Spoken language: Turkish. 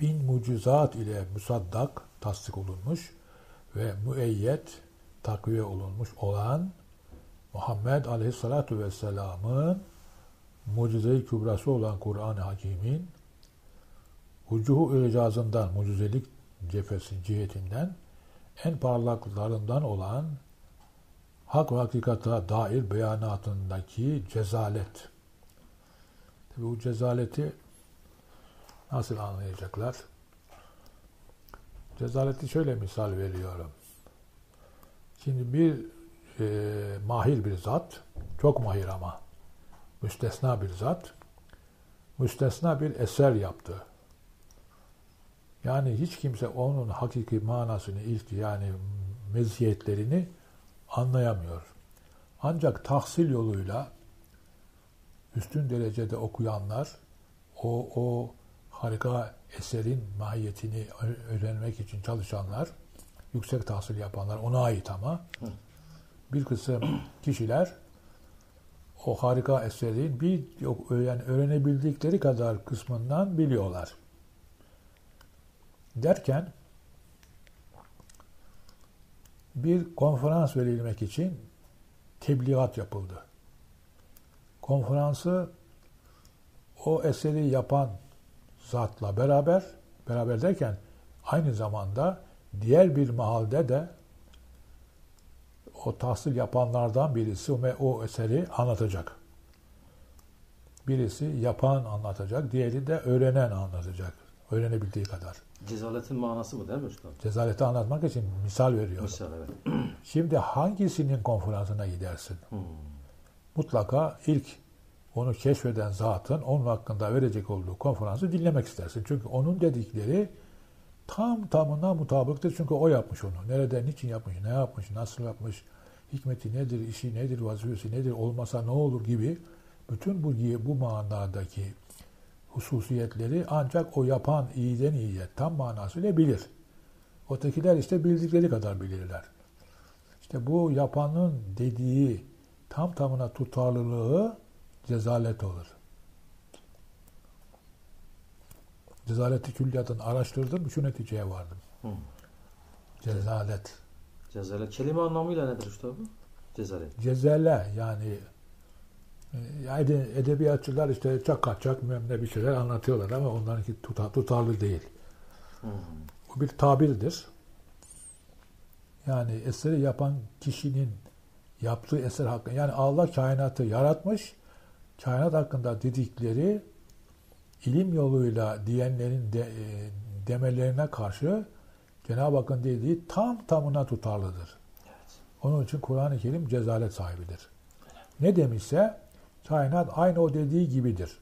bin mucizat ile musaddak tasdik olunmuş ve müeyyet takviye olunmuş olan Muhammed Aleyhisselatü Vesselam'ın mucize-i kübrası olan Kur'an-ı Hakim'in vucuhu icazından, mucizelik cephesi cihetinden en parlaklarından olan hak ve hakikata dair beyanatındaki cezalet. Tabi bu cezaleti nasıl anlayacaklar? Cezaleti şöyle misal veriyorum. Şimdi bir e, mahir bir zat, çok mahir ama müstesna bir zat, müstesna bir eser yaptı. Yani hiç kimse onun hakiki manasını, ilk yani meziyetlerini anlayamıyor. Ancak tahsil yoluyla üstün derecede okuyanlar o, o harika eserin mahiyetini öğrenmek için çalışanlar, yüksek tahsil yapanlar ona ait ama bir kısım kişiler o harika eserin bir yani öğrenebildikleri kadar kısmından biliyorlar. Derken bir konferans verilmek için tebliğat yapıldı. Konferansı o eseri yapan zatla beraber, beraber derken aynı zamanda diğer bir mahalde de o tahsil yapanlardan birisi o, o eseri anlatacak. Birisi yapan anlatacak, diğeri de öğrenen anlatacak. Öğrenebildiği kadar. Cezaletin manası bu değil mi usta? Cezaleti anlatmak için misal veriyorum. Misal evet. Şimdi hangisinin konferansına gidersin? Hmm. Mutlaka ilk onu keşfeden zatın onun hakkında verecek olduğu konferansı dinlemek istersin. Çünkü onun dedikleri tam tamına mutabıktır. Çünkü o yapmış onu. Nerede, niçin yapmış, ne yapmış, nasıl yapmış, hikmeti nedir, işi nedir, vazifesi nedir, olmasa ne olur gibi bütün bu bu manadaki hususiyetleri ancak o yapan iyiden iyiye tam manasıyla bilir. Ötekiler işte bildikleri kadar bilirler. İşte bu yapanın dediği tam tamına tutarlılığı cezalet olur. Cezaleti külliyatını araştırdım, şu neticeye vardım. Hı. Cezalet. Cezalet. Kelime anlamıyla nedir usta bu? Cezalet. Cezale yani yani edebiyatçılar işte çak kaçak ne bir şeyler anlatıyorlar ama onlarınki tutar, tutarlı değil. Bu bir tabirdir. Yani eseri yapan kişinin yaptığı eser hakkında yani Allah kainatı yaratmış kainat hakkında dedikleri ilim yoluyla diyenlerin de, e, demelerine karşı Cenab-ı Hakk'ın dediği tam tamına tutarlıdır. Evet. Onun için Kur'an-ı Kerim cezalet sahibidir. Ne demişse kainat aynı o dediği gibidir.